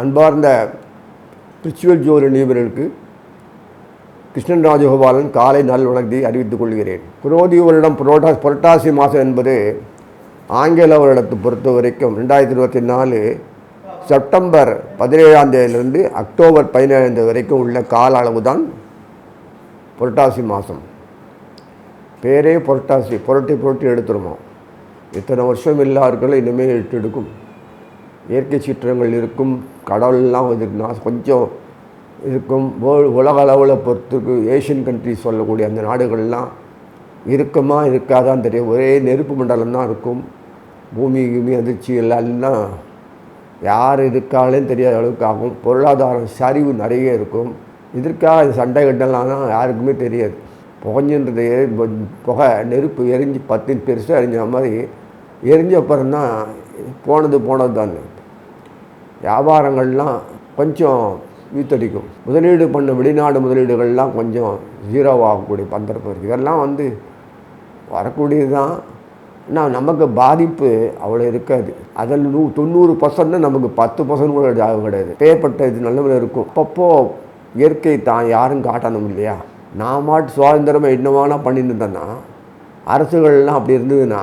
அன்பார்ந்த ரிச்சுவல் ஜோதி நிபுணருக்கு கிருஷ்ணன் ராஜகோபாலன் காலை நல் வணக்கத்தை அறிவித்துக் கொள்கிறேன். புரோதி வருடம் புரோட்டா புரட்டாசி மாதம் என்பது ஆங்கில வருடத்தை பொறுத்த வரைக்கும் ரெண்டாயிரத்தி இருபத்தி நாலு செப்டம்பர் பதினேழாம் தேதியிலிருந்து அக்டோபர் பதினேழாம் தேதி வரைக்கும் உள்ள கால அளவு தான் புரட்டாசி மாதம். பேரே புரட்டாசி புரட்டி புரட்டி எடுத்துருமா இத்தனை வருஷம் எல்லாருக்கும் இனிமேல் எட்டு எடுக்கும். இயற்கை சீற்றங்கள் இருக்கும் கடவுள்லாம் இதுனா கொஞ்சம் இருக்கும். வேர்ல்டு உலக அளவில் பொறுத்துக்கு ஏஷியன் கண்ட்ரிஸ் சொல்லக்கூடிய அந்த நாடுகள்லாம் இருக்குமா இருக்காதான் தெரியும். ஒரே நெருப்பு மண்டலம் தான் இருக்கும். பூமி கிமி அதிர்ச்சி எல்லாம் யார் இருக்காளேன்னு தெரியாத அளவுக்கு ஆகும். பொருளாதாரம் சரிவு நிறைய இருக்கும். இதற்காக சண்டை கட்டலாம் யாருக்குமே தெரியாது. புகஞ்சுன்றது புகை நெருப்பு எரிஞ்சு பத்து பெருசாக எரிஞ்ச மாதிரி எரிஞ்ச அப்புறம் தான் போனது போனது தான் வியாபாரங்கள்லாம் கொஞ்சம் வீத்தடிக்கும். முதலீடு பண்ண வெளிநாடு முதலீடுகள்லாம் கொஞ்சம் ஜீரோவாகக்கூடிய பந்தரப்பு இருக்குது இதெல்லாம் வந்து வரக்கூடியது தான் ஆனால் நமக்கு பாதிப்பு அவ்வளோ இருக்காது. அதில் நூ தொண்ணூறு பர்சன்ட் நமக்கு பத்து பர்சன்ட் கூட ஆக கிடையாது. பேப்பட்ட இது நல்லவில் இருக்கும். அப்பப்போ இயற்கை தான் யாரும் காட்டணும் இல்லையா? நான் மாட்டு சுதந்திரமாக என்னவானா பண்ணிட்டு இருந்தேன்னா அரசுகள்லாம் அப்படி இருந்ததுன்னா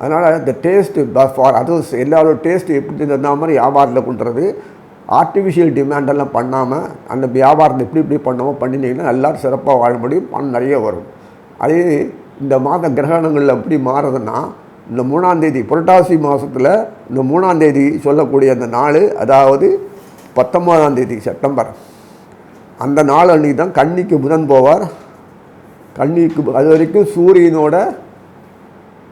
அதனால் இந்த டேஸ்ட்டு ஃபார் அதர்ஸ் எல்லாரோட டேஸ்ட் எப்படி இருந்த மாதிரி வியாபாரத்தில் கொண்டுறது ஆர்டிஃபிஷியல் டிமாண்டெல்லாம் பண்ணாமல் அந்த வியாபாரத்தை எப்படி இப்படி பண்ணாமல் பண்ணினீங்கன்னா எல்லோரும் சிறப்பாக வாழ முடியும் பணம் நிறைய வரும். அதே இந்த மாத கிரகணங்கள் எப்படி மாறுதுன்னா இந்த மூணாந்தேதி புரட்டாசி மாதத்தில் இந்த மூணாந்தேதி சொல்லக்கூடிய அந்த நாள் அதாவது பத்தொம்போதாந்தேதி செப்டம்பர். அந்த நாள் அன்றைக்கி தான் கன்னிக்கு புதன் போவார். கன்னிக்கு அது வரைக்கும் சூரியனோட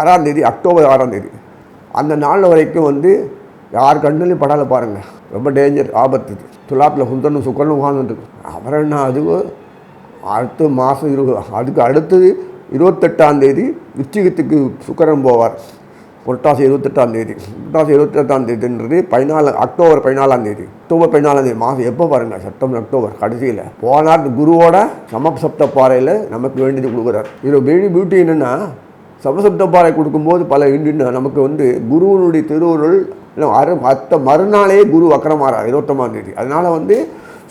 ஆறாம் தேதி அக்டோபர் ஆறாம் தேதி. அந்த நாள் வரைக்கும் வந்து யார் கண்ணுலையும் படாத பாருங்கள் ரொம்ப டேஞ்சர் ஆபத்து துலாப்பில் சுந்தரனும் சுக்கரனும் உட்காந்துருக்கு அப்புறம் என்ன அது அடுத்த மாதம் இரு அதுக்கு அடுத்தது இருபத்தெட்டாம் தேதி விச்சிகத்துக்கு சுக்கரன் போவார். புரட்டாசி இருபத்தெட்டாம் தேதி. புரட்டாசி இருபத்தெட்டாம் தேதின்றது பதினாலு அக்டோபர் பதினாலாம் தேதி. அக்டோபர் பதினாலாம் தேதி மாதம் எப்போ பாருங்கள் செப்டம்பர் அக்டோபர் கடைசியில். போனார் குருவோட சமசப்த பாறையில் நமக்கு வேண்டியது கொடுக்குறார். இது பெரிய பியூட்டி என்னென்னா சமசப்த பாறை கொடுக்கும்போது பல இண்டின்னு நமக்கு வந்து குருவனுடைய திருவுருள் அரு மற்ற மறுநாளே குரு அக்கரமாறார் இருபத்தொம்பதாம் தேதி. அதனால் வந்து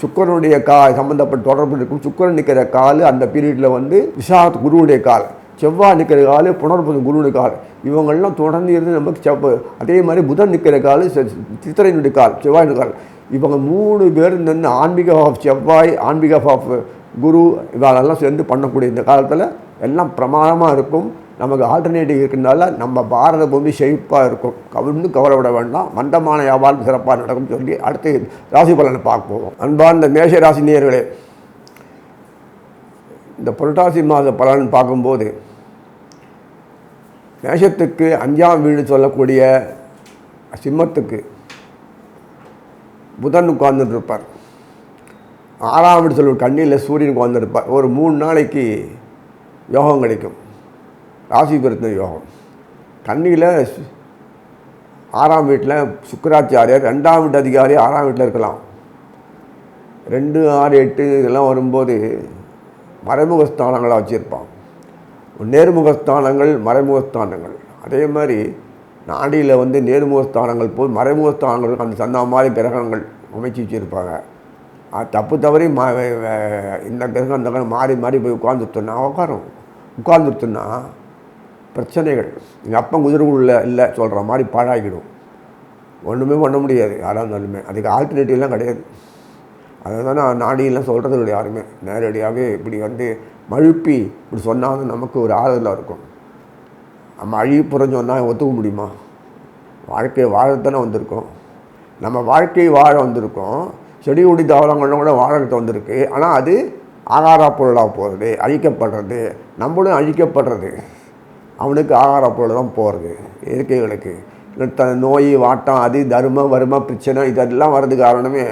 சுக்கரனுடைய கா சம்மந்தப்பட்ட தொடர்பு இருக்கும் சுக்கரன் நிற்கிற கால் அந்த பீரியடில் வந்து விசாரத் குருவுடைய கால். செவ்வாய் நிற்கிற கால் புனர்புது குருனு கால் இவங்கள்லாம் தொடர்ந்து இருந்து நமக்கு செவ்வ அதே மாதிரி புதன் நிற்கிற கால் சித்திரையினுடைய கால் செவ்வாயினுடைய கால். இவங்க மூணு பேர் நின்று ஆன்மீக ஆஃப் செவ்வாய் ஆன்மீக ஆஃப் குரு இவரெல்லாம் சேர்ந்து பண்ணக்கூடிய இந்த காலத்தில் எல்லாம் பிரமாதமாக இருக்கும். நமக்கு ஆல்டர்னேட்டிவ் இருக்கிறதுனால நம்ம பாரத பூமி செழிப்பாக இருக்கும். கவிழ்ந்து கவலைப்பட வேண்டாம். மந்தமான வியாபாரம் சிறப்பாக நடக்கும் சொல்லி அடுத்து ராசி பலனை பார்ப்போம். அன்பார்ந்த மேஷ ராசி நேர்களே இந்த புரட்டாசி மாத பலன் பார்க்கும்போது மேஷத்துக்கு அஞ்சாம் வீடு சொல்லக்கூடிய சிம்மத்துக்கு புதன் உட்கார்ந்துட்டு இருப்பார் ஆறாம் வீடு சொல்லுவோம் கண்ணியில் சூரியன் உட்கார்ந்துருப்பார். ஒரு மூணு நாளைக்கு யோகம் கிடைக்கும். ராசி பெருத்த யோகம். கண்ணியில் ஆறாம் வீட்டில் சுக்கராச்சாரியார் ரெண்டாம் வீட்டு அதிகாரி ஆறாம் வீட்டில் இருக்கலாம். ரெண்டு ஆறு எட்டு இதெல்லாம் வரும்போது மறைமுகஸ்தானங்களாக வச்சுருப்பான். நேர்முகஸ்தானங்கள் மறைமுகஸ்தானங்கள். அதே மாதிரி நாடியில் வந்து நேர்முகஸ்தானங்கள் போய் மறைமுகஸ்தானங்கள் அந்த சந்தா மாதிரி கிரகங்கள் அமைச்சு வச்சுருப்பாங்க. தப்பு தவறி மா இந்த கிரகம் அந்த கிரகம் மாறி மாறி போய் உட்காந்துட்டோன்னா உட்காரும். உட்காந்துட்டோன்னா பிரச்சனைகள். எங்கள் அப்பா குதிரைக்குள்ள இல்லை சொல்கிற மாதிரி பாழாகிடும். ஒன்றுமே பண்ண முடியாது. யாராக இருந்தாலுமே. அதுக்கு ஆல்டர்னேட்டிவ்லாம் கிடையாது. அதை தான் நாடியெல்லாம் சொல்கிறது இல்லை யாருமே. நேரடியாகவே இப்படி வந்து மழுப்பி இப்படி சொன்னாலும் நமக்கு ஒரு ஆறுதலாக இருக்கும். நம்ம அழிப்புறம் சொன்னால் ஒத்துக்க முடியுமா? வாழ்க்கையை வாழத்தானே வந்திருக்கோம். நம்ம வாழ்க்கையை வாழ வந்திருக்கோம். செடி கொடி தாவரங்களும் கூட வாழறது வந்திருக்கு. ஆனால் அது ஆகார பொருளாக போகிறது அழிக்கப்படுறது நம்மளும் அழிக்கப்படுறது. அவனுக்கு ஆகார பொருள் தான் போகிறது இயற்கைகளுக்கு. த நோய் வாட்டம் அது தர்மம் வரும பிரச்சனை இதெல்லாம் வர்றதுக்கு காரணமே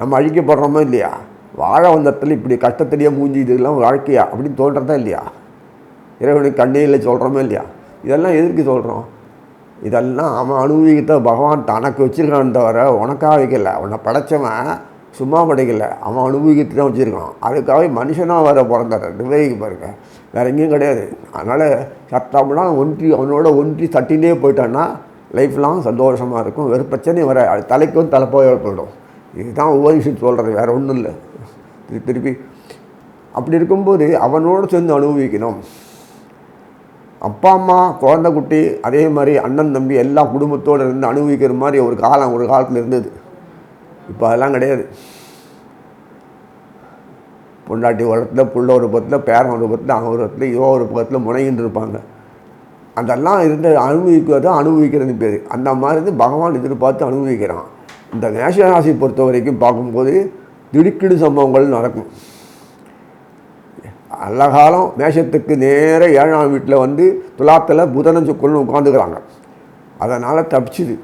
நம்ம அழிக்கப்படுறோமோ இல்லையா? வாழ வந்த இடத்துல இப்படி கஷ்டத்திலேயே மூஞ்சி இதெல்லாம் வாழ்க்கையா? அப்படின்னு தோன்றதா இல்லையா? இறைவனுக்கு கண்ணியில் சொல்கிறோமோ இல்லையா? இதெல்லாம் எதுக்கு சொல்கிறோம் இதெல்லாம் அவன் அனுபவிக்கத்தை பகவான் தனக்கு வச்சுருக்கான் தவிர உனக்காக வைக்கல. உன்னை படைச்சவன் சும்மா படைக்கல. அவன் அனுபவிக்கிட்டு தான் வச்சுருக்கான். அதுக்காகவே மனுஷனாக வர பிறந்தார். நிர்வகிக்க பாருங்க. வேறு எங்கேயும் கிடையாது. அதனால் சத்தம்லாம் ஒன்றி அவனோட ஒன்றி தட்டிலே போயிட்டான்னா லைஃப்லாம் சந்தோஷமாக இருக்கும். வெறும் பிரச்சனையும் வர அது தலைக்கு வந்து தலைப்போய் போயிடும் இதுதான் ஒவ்வொரு சொல்கிறது வேறு ஒன்றும் இல்லை. திருப்பி அப்படி இருக்கும்போது அவனோடு சேர்ந்து அனுபவிக்கணும். அப்பா அம்மா குழந்தை குட்டி அதே மாதிரி அண்ணன் தம்பி எல்லா குடும்பத்தோடு இருந்து அனுபவிக்கிற மாதிரி ஒரு காலம் ஒரு காலத்தில் இருந்தது. இப்போ அதெல்லாம் கிடையாது. பொண்டாட்டி ஒரு புள்ள ஒரு பக்கத்தில் பேரன் ஒரு பக்கத்தில் அவன் ஒரு பத்தில் இவன் ஒரு பக்கத்தில் முனைகின்னு இருப்பாங்க. அதெல்லாம் இருந்து அனுபவிக்கிறது அனுபவிக்கிறது பேர். அந்த மாதிரி இருந்து பகவான் எதிர்பார்த்து அனுபவிக்கிறான். இந்த மேஷராசி பொறுத்த வரைக்கும் பார்க்கும்போது திடுக்கிடு சம்பவங்கள் நடக்கும். நல்ல காலம் மேஷத்துக்கு நேர ஏழாம் வீட்டில் வந்து துலாத்தில் புதனும் சுக்கரனும் உட்காந்துக்கிறாங்க அதனால் தப்பிச்சுது.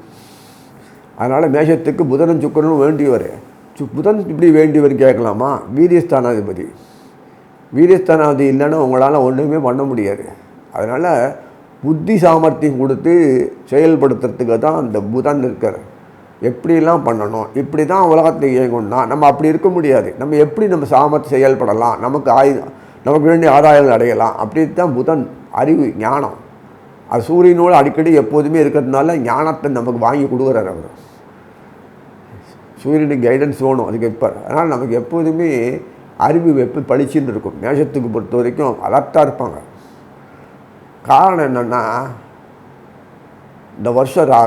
அதனால் மேஷத்துக்கு புதனும் சுக்கரனும் வேண்டியவர். சு புதன் இப்படி வேண்டியவர் கேட்கலாமா? வீரியஸ்தானாதிபதி. வீரியஸ்தானாதிபதி இல்லைன்னா உங்களால் ஒன்றுமே பண்ண முடியாது. அதனால் புத்தி சாமர்த்தியம் கொடுத்து செயல்படுத்துறதுக்கு தான் அந்த புதன் இருக்கார். எப்படிலாம் பண்ணணும் இப்படி தான் உலகத்தை இயங்கணும்னா நம்ம அப்படி இருக்க முடியாது. நம்ம எப்படி நம்ம சாமர்த்தி செயல்படலாம் நமக்கு ஆயுதம் நமக்கு வேண்டிய ஆதாயங்கள் அடையலாம் அப்படி தான் புதன் அறிவு ஞானம். அது சூரியனோடு அடிக்கடி எப்போதுமே இருக்கிறதுனால ஞானத்தை நமக்கு வாங்கி கொடுக்குறாரு அவர். சூரியனுக்கு கைடன்ஸ் வேணும் அதுக்கு எப்போ அதனால் நமக்கு எப்போதுமே அறிவு வெப்ப பளிச்சுன்னு இருக்கும். மேஷத்துக்கு பொறுத்த வரைக்கும் அலர்ட்டாக இருப்பாங்க. காரணம் என்னென்னா இந்த வருஷம் ரா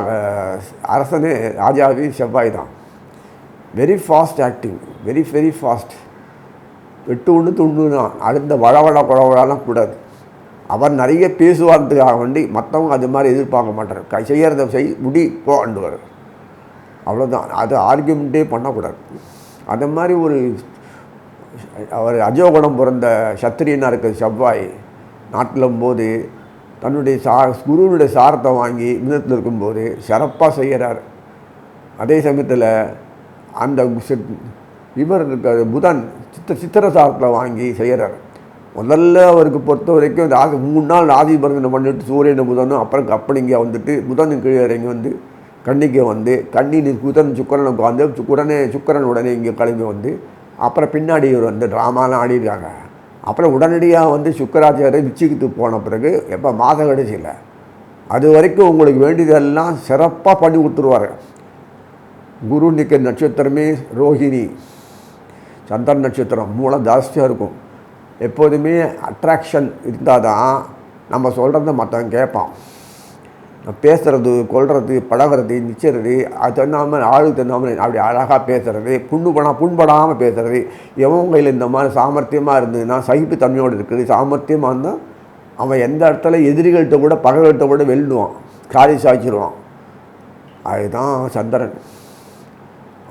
அரசனே ராஜாவே செவ்வாய் தான். Very fast acting very very fast எட்டு ஒன்று துண்டு தான். அடுத்த வளவள குழவழலாம் கூடாது. அவர் நிறைய பேசுவார்த்துக்காக வேண்டி மற்றவங்க அது மாதிரி எதிர்பார்க்க மாட்டார். கை செய்கிறத செய் முடி போண்டுவார் அவ்வளோதான் அது ஆர்கியூமெண்ட்டே பண்ணக்கூடாது. அந்த மாதிரி ஒரு அவர் அஜோகுணம் பிறந்த சத்திரியனாக இருக்கிற செவ்வாய் நாட்டிலும் போது தன்னுடைய சா குருவுடைய சாரத்தை வாங்கி மிதத்தில் இருக்கும்போது சிறப்பாக செய்கிறார் அதே சமயத்தில் அந்த இவர் இருக்க புதன் சித்த சித்திர சாரத்தில் வாங்கி செய்கிறார் முதல்ல அவருக்கு பொறுத்த வரைக்கும் ராசி மூணு நாள் ஆதி பரதனை பண்ணிட்டு சூரியன் புதனும் அப்புறம் கப்பலிங்க வந்துட்டு புதன் கீழே இறங்கி வந்து கண்ணிக்கு வந்து கன்னி புதன் சுக்கரன் உட்காந்து உடனே சுக்கரன் உடனே இங்கே கிளம்பி வந்து அப்புறம் பின்னாடி இவர் வந்து ட்ராமாலாம் ஆடிருக்காங்க. அப்புறம் உடனடியாக வந்து சுக்கராச்சாரியர் விச்சிக்கிட்டு போன பிறகு எப்போ? மாத கடைசியில். அது வரைக்கும் உங்களுக்கு வேண்டியதெல்லாம் சிறப்பாக பண்ணி கொடுத்துருவாரு. குரு நிற்க நட்சத்திரமே ரோஹிணி. சந்திரன் நட்சத்திரம் மூலம் ஜாஸ்தியாக இருக்கும். எப்போதுமே அட்ராக்ஷன் இருந்தால் தான் நம்ம சொல்கிறத மற்றவன் கேட்பான். பேசுறது பேசுகிறது கொள்வது பழகிறது நிச்சயறது அது தந்தாமல் ஆளுக்கு தந்தாமல் அப்படி அழகாக பேசுகிறது புண்ணுபடா புண்படாமல் பேசுகிறது எவன் கையில் இந்த மாதிரி சாமர்த்தியமாக இருந்ததுன்னா சகிப்பு தன்மையோடு இருக்குது. சாமர்த்தியமாக இருந்தால் அவன் எந்த இடத்துல எதிரிகள்கிட்ட கூட பகைகள்கிட்ட கூட வெல்லுவான் காரி சாய்ச்சிடுவான் அதுதான் சந்திரன்.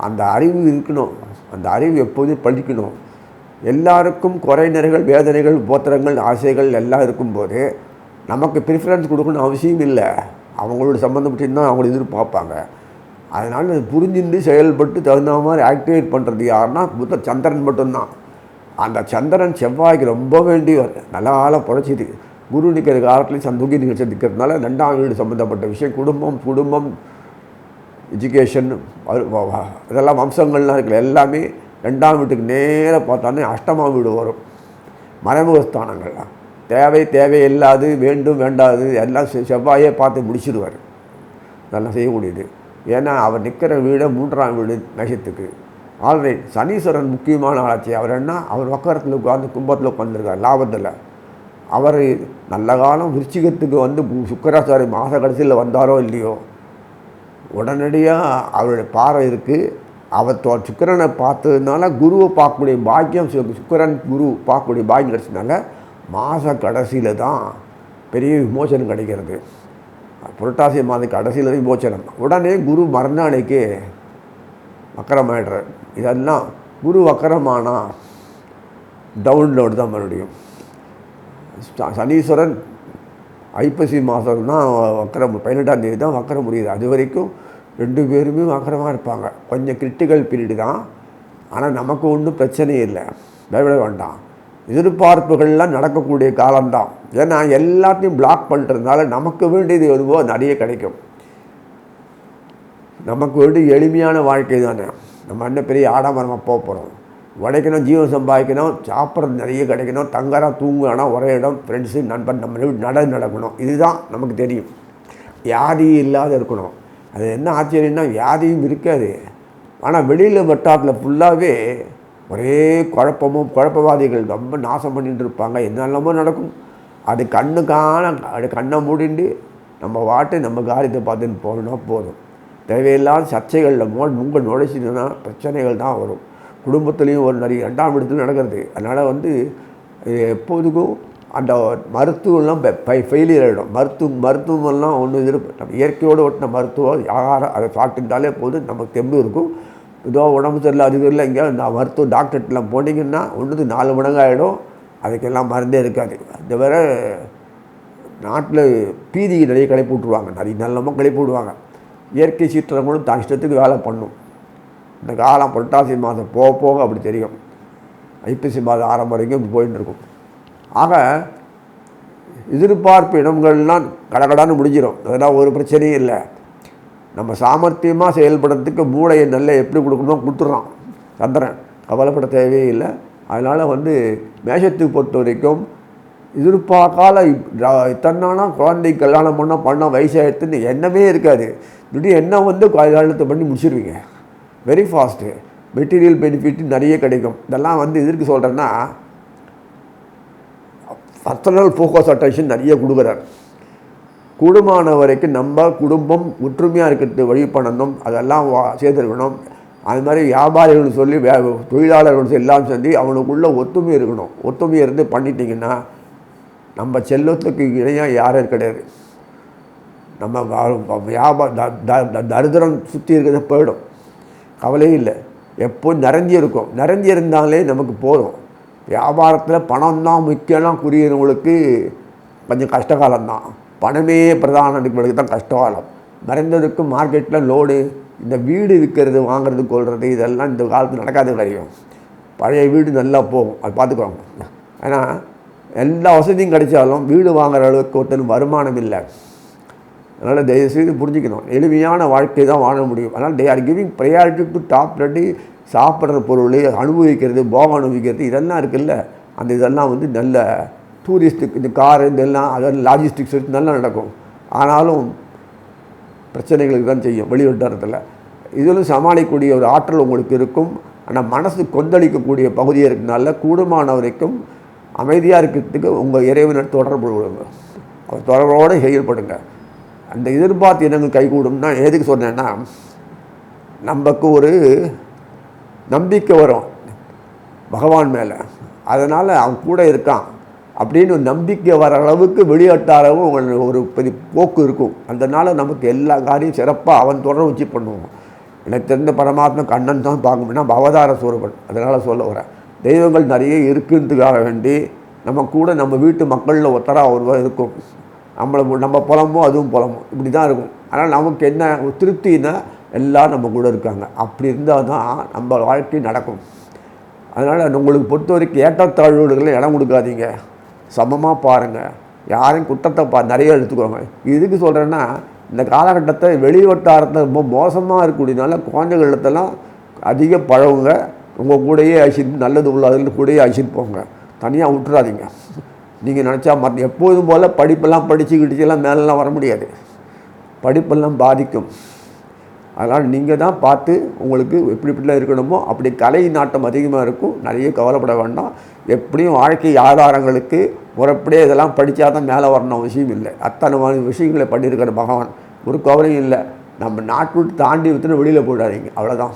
அந்த அறிவு இருக்கணும். அந்த அறிவு எப்போதும் படிக்கணும் எல்லாருக்கும் குறைநிறைகள் வேதனைகள் போத்திரங்கள் ஆசைகள் எல்லாம் இருக்கும்போது நமக்கு ப்ரிஃபரன்ஸ் கொடுக்கணும்னு அவசியம் இல்லை. அவங்களோட சம்மந்தப்பட்டு தான் அவங்கள எதிர்பார்ப்பாங்க. அதனால் புரிஞ்சுண்டு செயல்பட்டு தகுந்த மாதிரி ஆக்டிவேட் பண்ணுறது யாருன்னா புத்த சந்திரன் மட்டும்தான். அந்த சந்திரன் செவ்வாய்க்கு ரொம்ப வேண்டியவர். நல்ல காலம் பொழைச்சிது குரு நிற்கிற காலத்துலேயும் சந்துகி நிகழ்ச்சி நிற்கிறதுனால ரெண்டாம் வீடு சம்மந்தப்பட்ட விஷயம் குடும்பம் குடும்பம் எஜுகேஷன் இதெல்லாம் வம்சங்கள்லாம் இருக்குல்ல எல்லாமே ரெண்டாம் வீட்டுக்கு நேராக பார்த்தானே அஷ்டமாம் வீடு வரும். மறைமுகஸ்தானங்கள்லாம் தேவை தேவையில்லாது வேண்டும் வேண்டாது எல்லாம் செ- செவ்வாயே பார்த்து முடிச்சிடுவார் நல்லா செய்யக்கூடியது. ஏன்னா அவர் நிற்கிற வீடு மூன்றாம் வீடு மேஷத்துக்கு. ஆல்ரைட் சனீஸ்வரன் முக்கியமான ஆட்சி அவர் என்ன? அவர் வக்கரத்தில் உட்காந்து கும்பத்தில் உட்காந்துருக்கார் லாபத்தில். அவர் நல்ல காலம் விருச்சிகத்துக்கு வந்து சுக்கராச்சாரி மாத கடைசியில் வந்தாரோ இல்லையோ உடனடியாக அவருடைய பாறை இருக்குது அவர் தோ சுக்கிரனை பார்த்ததுனால குருவை பார்க்கக்கூடிய பாக்கியம் சு- சுக்கிரன் குரு பார்க்கக்கூடிய பாக்கியம் கிடச்சதுனால மாத கடைசியில் தான் பெரிய விமோசனம் கிடைக்கிறது. புரட்டாசி மாத கடைசியில் தான் விமோசனம். உடனே குரு மறுநாளைக்கு வக்கரமாயிடுறார். இதெல்லாம் குரு வக்கரமானா டவுன்லோடு தான் மறுபடியும். சனீஸ்வரன் ஐப்பசி மாதம் தான் வக்கரம் பதினெட்டாம் தேதி தான் வக்கரம் முடியுது அது வரைக்கும் ரெண்டு பேருமே வக்கரமாக இருப்பாங்க. கொஞ்சம் கிரிட்டிக்கல் பீரியடு தான். ஆனால் நமக்கு ஒன்றும் பிரச்சனையே இல்லை. பயப்பட வேண்டாம். எதிர்பார்ப்புகள்லாம் நடக்கக்கூடிய காலம்தான். ஏன்னா எல்லாத்தையும் பிளாக் பண்ணுறதுனால நமக்கு வேண்டியது எதுவோ நிறைய கிடைக்கும். நமக்கு வேண்டிய எளிமையான வாழ்க்கை தானே. நம்ம என்ன பெரிய ஆடம்பரமாக போக போகிறோம் உடைக்கணும் ஜீவன் சம்பாதிக்கணும் சாப்பிட்றது நிறைய கிடைக்கணும் தங்கறா தூங்கணும் ஒரே இடம் ஃப்ரெண்ட்ஸு நண்பன் நம்ம நட நடக்கணும். இதுதான் நமக்கு தெரியும். வியாதியும் இல்லாத இருக்கணும். அது என்ன ஆச்சரியம்னா வியாதியும் இருக்காது. ஆனால் வெளியில் வட்டாரத்தில் ஃபுல்லாகவே ஒரே குழப்பமும் குழப்பவாதிகள் ரொம்ப நாசம் பண்ணிட்டு இருப்பாங்க என்னெல்லாமோ நடக்கும். அது கண்ணுக்கான அது கண்ணை மூடிண்டு நம்ம வாட்டு நம்ம காரியத்தை பார்த்துன்னு போகணும்னா போதும். தேவையில்லாத சர்ச்சைகளில் மோ உங்கள் நுழைச்சிதுன்னா பிரச்சனைகள் தான் வரும். குடும்பத்துலேயும் ஒரு நிறைய ரெண்டாம் இடத்துல நடக்கிறது. அதனால் வந்து எப்போதுக்கும் அந்த மருத்துவம்லாம் ஃபெயிலியர் ஆகிடும் மருத்துவம் மருத்துவமெல்லாம் ஒன்று இது நம்ம இயற்கையோடு ஒட்டின மருத்துவம் யாரும் அதை சாப்பிட்டுட்டாலே போதும். நமக்கு தெம்பு இருக்கும். ஏதோ உடம்பு சரியில்லை அது இல்லை இங்கே நான் மருத்துவ டாக்டர்கிட்டலாம் போனீங்கன்னா ஒன்றுக்கு நாலு மடங்கு ஆகிடும் அதுக்கெல்லாம் மருந்தே இருக்காது. இந்த வேற நாட்டில் பீதியை நிறைய கிளப்பி விட்ருவாங்க நிறைய நல்லமாக கிளப்பி விடுவாங்க. இயற்கை சீற்றங்களும் தான் இஷ்டத்துக்கு வேலை பண்ணும். இந்த காலம் புரட்டாசி மாதம் போக போக அப்படி தெரியும். ஐப்பசி மாதம் ஆரம்பம் வரைக்கும் போயின்னு இருக்கும். ஆக எதிர்பார்ப்பு இடங்கள்லாம் கடகடான்னு முடிஞ்சிடும் அதெல்லாம் ஒரு பிரச்சனையும் இல்லை. நம்ம சாமர்த்தியமாக செயல்படுறதுக்கு மூளையை நல்ல எப்படி கொடுக்கணுமோ கொடுத்துட்றான் சந்திரன். கவலைப்பட தேவையே இல்லை. அதனால் வந்து மேஷத்துக்கு பொறுத்த வரைக்கும் எதிர்பார்க்கால இத்தனானா குழந்தை கல்யாணம் பண்ணால் பண்ண வயசாகிடுதுன்னு எண்ணமே இருக்காது. திடீர் எண்ணம் வந்து கல்யாணத்தை பண்ணி முடிச்சிருவீங்க. வெரி ஃபாஸ்ட்டு மெட்டீரியல் பெனிஃபிட் நிறைய கிடைக்கும். இதெல்லாம் வந்து எதற்கு சொல்கிறேன்னா பர்சனல் ஃபோக்கஸ் அட்டென்ஷன் நிறைய கொடுக்குறாரு. கூடுமான வரைக்கும் நம்ம குடும்பம் ஒற்றுமையாக இருக்கிறது வழி பண்ணணும் அதெல்லாம் வா சேர்த்துருக்கணும் அது மாதிரி வியாபாரிகள் சொல்லி வே தொழிலாளர்கள் சொல்லி எல்லாம் சொல்லி அவனுக்குள்ளே ஒத்துமை இருக்கணும். ஒத்துமை இருந்து பண்ணிட்டிங்கன்னா நம்ம செல்வத்துக்கு இணையாக யாரும் கிடையாது. நம்ம வியாபார தரித்திரம் சுற்றி இருக்கிறத போயிடும். கவலையும் இல்லை. எப்போ நிறைஞ்சி இருக்கும். நிறைஞ்சி இருந்தாலே நமக்கு போதும். வியாபாரத்தில் பணம் தான் முக்கியம்லாம் குறியிறவங்களுக்கு கொஞ்சம் கஷ்டகாலம்தான். பணமே பிரதானம் இருக்கிறவங்களுக்கு தான் கஷ்டகாலம். மறைந்ததுக்கு மார்க்கெட்டில் லோடு இந்த வீடு விற்கிறது வாங்குறது கொள்வது இதெல்லாம் இந்த காலத்தில் நடக்காத காரியம். பழைய வீடு நல்லா போகும். அது பார்த்துக்குவாங்க ஏன்னா எல்லா வசதியும் கிடைச்சாலும் வீடு வாங்குற அளவுக்கு ஒருத்தன் வருமானம் இல்லை. அதனால் தயவுசெய்து புரிஞ்சுக்கணும். எளிமையான வாழ்க்கை தான் வாழ முடியும். அதனால் they are giving priority to top ready சாப்பிட்ற பொருள் அனுபவிக்கிறது போகம் அனுபவிக்கிறது இதெல்லாம் இருக்குல்ல. அந்த இதெல்லாம் வந்து நல்ல டூரிஸ்ட்டுக்கு இந்த கார் இதெல்லாம் அதாவது லாஜிஸ்டிக்ஸ் நல்லா நடக்கும். ஆனாலும் பிரச்சனைகளுக்கு தான் செய்யும் வெளிவட்டாரத்தில் இதிலும் சமாளிக்கக்கூடிய ஒரு ஆற்றல் உங்களுக்கு இருக்கும். ஆனால் மனசு கொந்தளிக்கக்கூடிய பகுதியாக இருக்கனால கூடுமான வரைக்கும் அமைதியாக இருக்கிறதுக்கு உங்கள் இறைவனர் தொடர்பு கொள்ளுங்க. அவர் தொடர்போடு செயல்படுங்க. அந்த எதிர்பார்த்து இனங்கள் கைகூடும்னா எதுக்கு சொன்னேன்னா நமக்கு ஒரு நம்பிக்கை வரும். பகவான் மேலே. அதனால் அவன் கூட இருக்கான். அப்படின்னு ஒரு நம்பிக்கை வர அளவுக்கு வெளியாட்டாரவும் உங்களுக்கு ஒரு பெரிய போக்கு இருக்கும். அதனால் நமக்கு எல்லா காரியம் சிறப்பாக அவன் தொடர வச்சு பண்ணுவோம். எனக்கு தெரிந்த பரமாத்மா கண்ணன் தான் பார்க்க முடியும். அவதார சூரபன் அதனால் சொல்ல வரேன். தெய்வங்கள் நிறைய இருக்குன்றதுக்காக வேண்டி நம்ம கூட நம்ம வீட்டு மக்களில் ஒத்தராக ஒருவர் இருக்கும். நம்மளை நம்ம புலமும் அதுவும் புலம்பும். இப்படி தான் இருக்கும். ஆனால் நமக்கு என்ன திருப்தின்னா எல்லாம் நம்ம கூட இருக்காங்க. அப்படி இருந்தால் தான் நம்ம வாழ்க்கை நடக்கும். அதனால் உங்களுக்கு பொறுத்த வரைக்கும் ஏற்றத்தாழ்வுகளுக்கெல்லாம் இடம் கொடுக்காதீங்க. சமமாக பாருங்கள் யாரையும் குற்றத்தை பா நிறைய எடுத்துக்கோங்க. இதுக்கு சொல்கிறேன்னா இந்த காலகட்டத்தை வெளி வட்டாரத்தில் ரொம்ப மோசமாக இருக்கக்கூடியனால குழந்தைகளிடத்தெல்லாம் அதிக பழகுங்க. உங்கள் கூடயே அழிச்சிட்டு நல்லது உள்ள அதில் கூடயே அழிச்சிட்டு போங்க. தனியாக விட்டுறாதீங்க. நீங்கள் நினச்சா மற்ற எப்போதும் போல் படிப்பெல்லாம் படித்து கிடிச்செல்லாம் மேலெலாம் வர முடியாது. படிப்பெல்லாம் பாதிக்கும். அதனால் நீங்கள் தான் பார்த்து உங்களுக்கு எப்படி இப்படிலாம் இருக்கணுமோ அப்படி கலை நாட்டம் அதிகமாக இருக்கும். நிறைய கவலைப்பட வேண்டாம். எப்படியும் வாழ்க்கை ஆதாரங்களுக்கு முறைப்படியே இதெல்லாம் படித்தா தான் மேலே வரணும் அவசியம் இல்லை. அத்தனை விஷயங்களை பண்ணியிருக்கிற பகவான். ஒரு கவலையும் இல்லை. நம்ம நாட்டு தாண்டி விட்டுன்னு வெளியில் போயிடாதீங்க. அவ்வளோதான்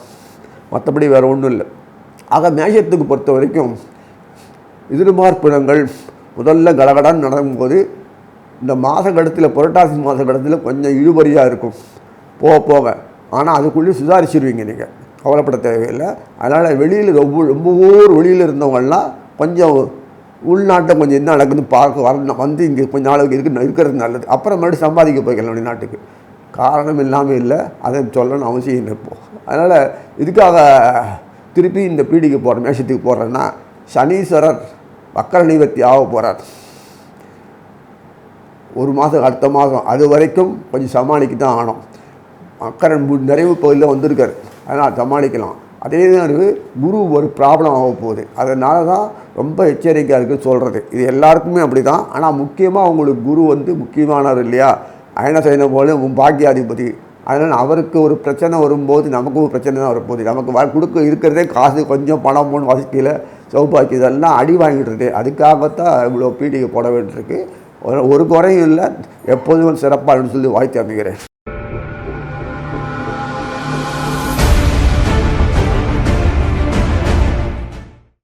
மற்றபடி வேறு ஒன்றும் இல்லை. ஆக மேஷத்துக்கு பொறுத்த வரைக்கும் எதிர்பார்ப்பினங்கள் முதல்ல கடகடான்னு நடக்கும்போது இந்த மாத கடத்தில் புரட்டாசி மாத கடத்தில் கொஞ்சம் இழுபறியாக இருக்கும். போக போக. ஆனால் அதுக்குள்ளே சுதாரிச்சிருவீங்க நீங்கள் கவலைப்பட தேவையில்லை. அதனால் வெளியில் ரொம்ப ரொம்ப ஊர் வெளியில் இருந்தவங்கள்லாம் கொஞ்சம் உள்நாட்டை கொஞ்சம் என்ன நடக்குதுன்னு பார்க்க வரணும் வந்து இங்கே கொஞ்சம் நாளுக்கு இருக்கு இருக்கிறது நல்லது. அப்புறம் மறுபடியும் சம்பாதிக்க போய்க்கலாம் வெளிநாட்டுக்கு. காரணம் இல்லாமல் இல்லை. அதை சொல்லணும்னு அவசியம் இல்லை அதனால் இதுக்காக திருப்பி இந்த பீடிக்கு போகிற மேஷத்துக்கு போகிறேன்னா சனீஸ்வரர் வக்கர நிவர்த்தி ஆக போகிறார் ஒரு மாதம் அடுத்த மாதம். அது வரைக்கும் கொஞ்சம் சமாளிக்க தான் ஆனோம் அக்கரன் நிறைவு கோயிலில் வந்திருக்கார். அதனால் சமாளிக்கலாம். அதே மாதிரி குரு ஒரு ப்ராப்ளம் ஆக போகுது. அதனால தான் ரொம்ப எச்சரிக்கையாக இருக்குன்னு சொல்கிறது இது எல்லாருக்குமே அப்படி தான் ஆனால் முக்கியமாக அவங்களுக்கு குரு வந்து முக்கியமானவர் இல்லையா? அயன செய்யன போல உன் பாக்கியாதிபதி. அதனால் அவருக்கு ஒரு பிரச்சனை வரும்போது நமக்கும் ஒரு பிரச்சனை தான் வரப்போகுது. நமக்கு வ கொடுக்க இருக்கிறதே காசு கொஞ்சம் பணம் போன வசதியில் சௌபாக்கி இதெல்லாம் அடி வாங்கிட்டு அதுக்காகத்தான் இவ்வளோ பீடிகை போட வேண்டியிருக்கு. ஒரு- ஒரு குறையும் இல்லை. எப்போதும் சிறப்பாக சொல்லி வாழ்த்து அமைகிறேன்.